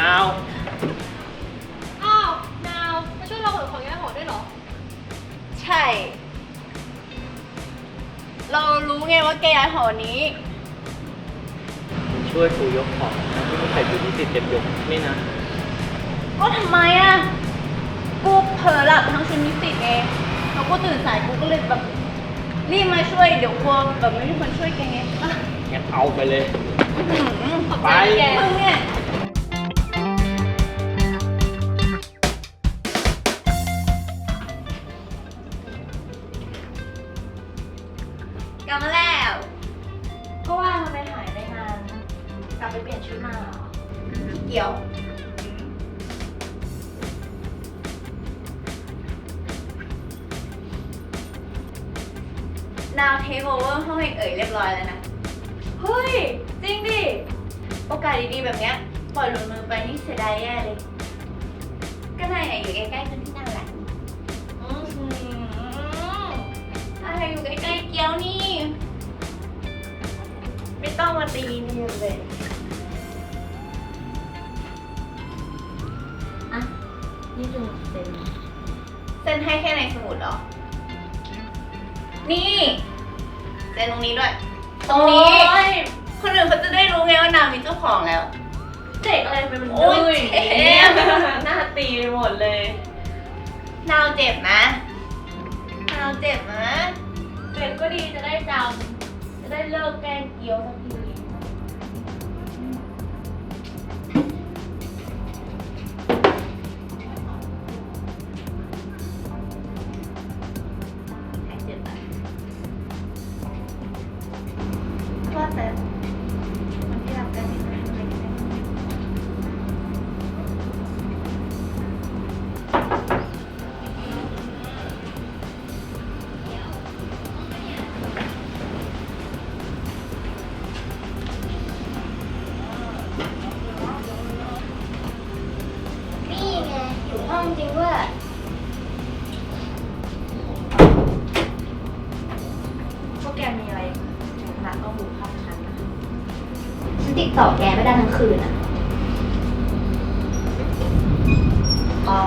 นาว อ้าว นาว มาช่วยเราขนของย้ายหอด้วยเหรอ ใช่ เรารู้ไงว่าแกย้ายหอนี้ ช่วยกูยกของนะที่มึงใส่ชุดนิสิตเต็มยกนี่นะ ก็ทำไมอะ กูเผลอหลับทั้งชุดนิสิตไงแล้วกูตื่นสายกูก็เลยแบบรีบมาช่วยเดี๋ยวกลัวแบบไม่มีคนช่วยแกไงอะงั้นเอาไปเลยอื้อหือขอบไปใจแกมึงเนี่ย กลับมาแล้ว ก็ว่าทำไมหายไปนานกลับไปเปลี่ยนชุดมาเหรอเกี่ยวนาวเทคโอเวอร์ห้องเอกเอ๋ยเรียบร้อยแล้วนะ เฮ้ย จริงดิ โอกาสดีๆแบบเนี้ย ปล่อยหลุดมือไปนี่เสียดายแย่เลย ก็นายไหนอยู่ใกล้ๆคนที่ อะไรอยู่ใกล้ๆเกี๊ยวนี่ ไม่ต้องมาตีนี่เลย อะนี่คือเซ็นเซ็นให้แค่ในสมุดเหรอ นี่เซ็นตรงนี้ด้วย ตรงนี้คนอื่นเขาจะได้รู้ไงว่านางมีเจ้าของแล้ว เด็กอะไรไปมันโอ้ยดื้อเจ็บหน้าตีไปหมดเลย นาวเจ็บนะนาวเจ็บนะ เด็กก็ดีจะได้จำจะได้เลิกแกล้งเกี๊ยวสักทีหายเจ็บอะว่าแต่ ฉันติดต่อแกไม่ได้ทั้งคืนอะอ๋อ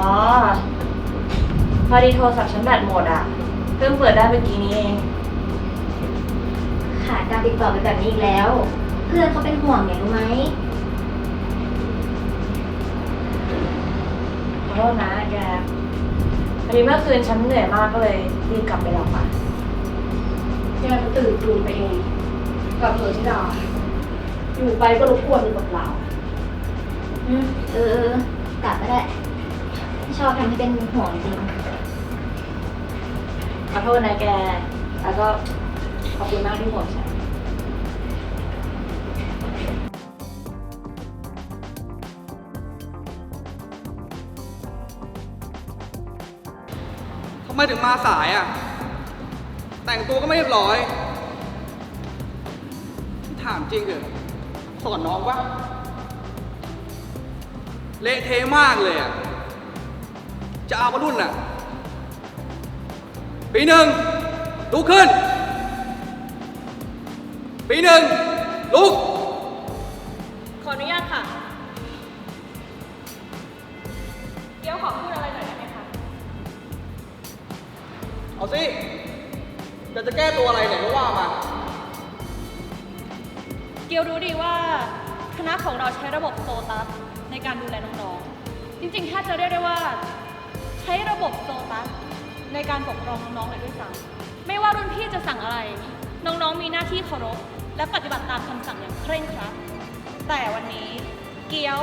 พอดีโทรศัพท์ฉันแบตหมดอะ เพิ่งเปิดได้เมื่อกี้นี้เอง ขาดการติดต่อไปแบบนี้อีกแล้ว เพื่อนเขาเป็นห่วงไงรู้ไหม ขอโทษนะแกพอดีเมื่อคืนฉันเหนื่อยมากก็เลยรีบกลับไปหลับอะ แกก็ตื่นตูนไปเองกับเธอที่ดา อยู่ไปก็รบกวนอยู่กับเราอืมเออกลับก็ได้ไม่ชอบทำให้เป็นห่วงจริง ขอโทษนะแก แล้วก็ขอบคุณมากที่ห่วงฉัน ทำไมถึงมาสายอะ แต่งตัวก็ไม่เรียบร้อย ถามจริงเหรอ สอนน้องปะเละเทะมากเลยอะ จะเอากระรุ่นอะ ปีหนึ่งลุกขึ้น ปีหนึ่งลุก ขออนุญาตค่ะเกี๊ยวขอพูดอะไรหน่อยได้ไหมคะ เอาสิจะจะแก้ตัวอะไรเนี่ยก็ว่ามา เกียวรู้ดีว่าคณะของเราใช้ระบบโซตัสในการดูแลน้องๆ จริงๆแทบจะเรียกได้ว่า ใช้ระบบโซตัสในการปกครองน้องๆเลยด้วยซ้ำไม่ว่ารุ่นพี่จะสั่งอะไร น้องๆมีหน้าที่เคารพและปฏิบัติตามคำสั่งอย่างเคร่งครัด แต่วันนี้เกียว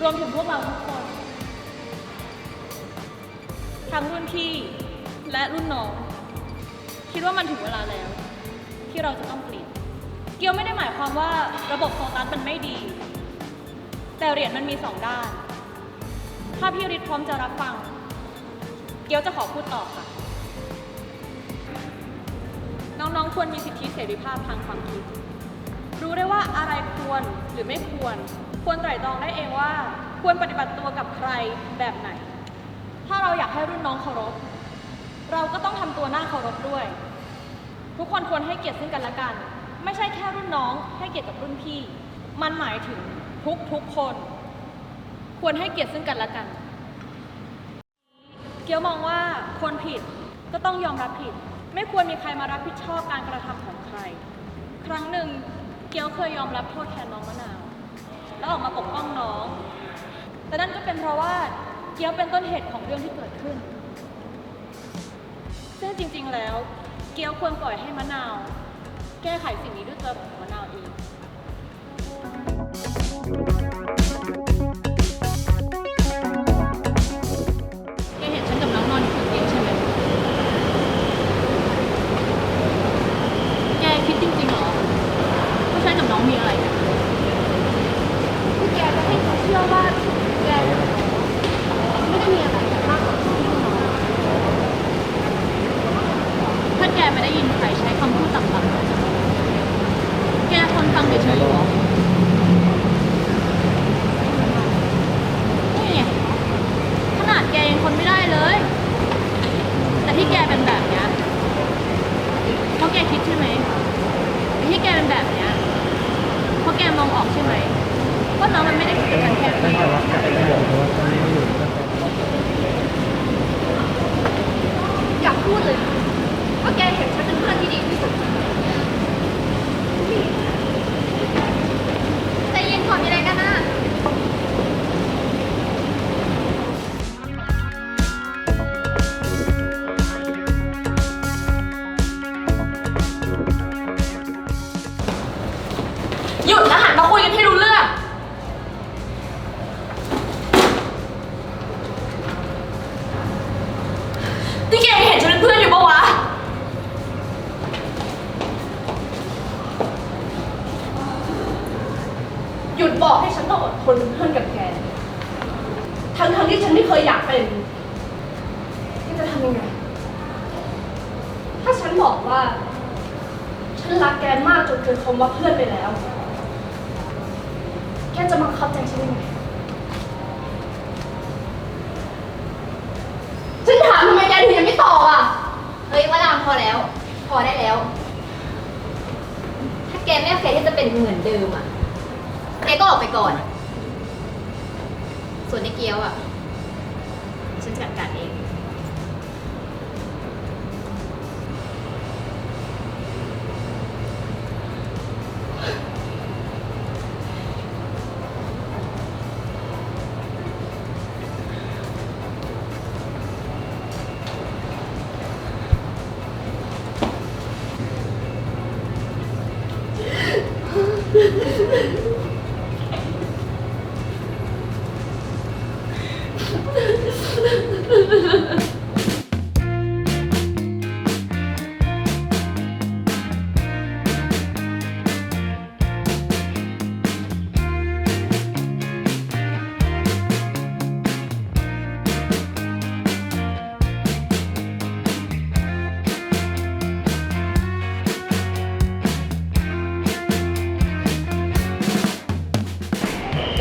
รวมถึงพวกเราทุกคน ทั้งรุ่นพี่และรุ่นน้อง คิดว่ามันถึงเวลาแล้ว ที่เราจะต้องเปลี่ยน กียวไม่ได้หมายความว่าระบบโซตัสมันไม่ดี แต่เหรียญมันมีสองด้าน ถ้าพี่ฤทธิ์พร้อมจะรับฟัง เกียวจะขอพูดต่อค่ะ น้องๆควรมีสิทธิเสรีภาพทางความคิด รู้ได้ว่าอะไรควรหรือไม่ควร ควรไตร่ตรองได้เองว่า ควรปฏิบัติตัวกับใครแบบไหน ถ้าเราอยากให้รุ่นน้องเคารพ เราก็ต้องทำตัวน่าเคารพด้วย ทุกคนควรให้เกียรติซึ่งกันและกัน ไม่ใช่แค่รุ่นน้อง ให้เกียรติกับรุ่นพี่ มันหมายถึงทุกทุกคน ควรให้เกียรติซึ่งกันและกัน เกียวมองว่าคนผิดก็ต้องยอมรับผิด ไม่ควรมีใครมารับผิดชอบการกระทำของใคร ครั้งหนึ่งเกียวเคยยอมรับโทษแทนน้องมะนาว แล้วออกมาปกป้องน้อง แต่นั่นก็เป็นเพราะว่าเกียวเป็นต้นเหตุของเรื่องที่เกิดขึ้นซึ่งจริง ๆ แล้ว เกียวควรปล่อยให้มะนาว แก้ไขสิ่งนี้ด้วยตัวของมะนาวเอง ฟังเฉยๆหรอนี่ไงขนาดแกยังทนไม่ได้เลย แต่ที่แกเป็นแบบเนี้ยเพราะแกคิดใช่ไหมไอ้ที่แกเป็นแบบเนี้ยเพราะแกมองออกใช่ไหมว่าน้องมันไม่ได้คิดกับฉันแค่เให้ฉันเป็นเพื่อนกับแกทั้งทั้งๆที่ฉันไม่เคยอยากเป็นแกจะทำยังไง ถ้าฉันบอกว่า ฉันรักแกมากจนเกินคำว่าเพื่อนไปแล้ว แกจะมาคับใจฉันยังไง ฉันถามทำไมแกถึงยังไม่ตอบอะ เฮ้ยว่าลามพอแล้ว พอได้แล้ว ถ้าแกไม่โอเคที่จะเป็นเหมือนเดิมอะ แกก็ออกไปก่อน ส่วนในเกี๊ยวอะฉันจัดการเอง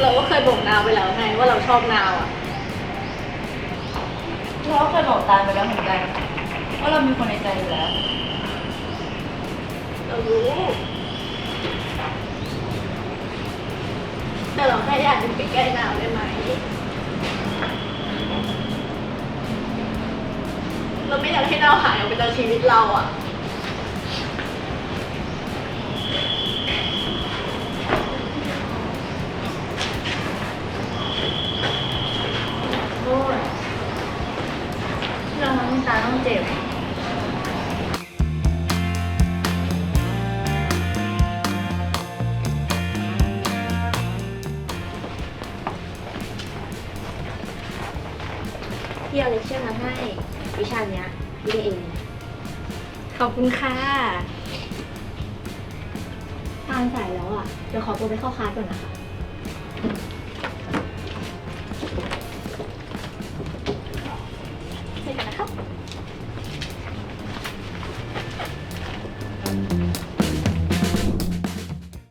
เราก็เคยบอกนาวไปแล้วไงว่าเราชอบนาวอะ เราก็เคยบอกตาลไปแล้วเหมือนกันว่าเรามีคนในใจอยู่แล้ว เรารู้ แต่เราแค่อยากจะไปใกล้นาวได้ไหม เราไม่อยากให้นาวหายออกไปจากชีวิตเราอะ โอ้ย ที่เราทำให้ตาต้องเจ็บพี่เอาเลคเชอร์มาให้วิชาเนี้ยพี่เอง ขอบคุณค่ะทานสายแล้วอะ เดี๋ยวขอตัวไปเข้าคลาสก่อนนะคะ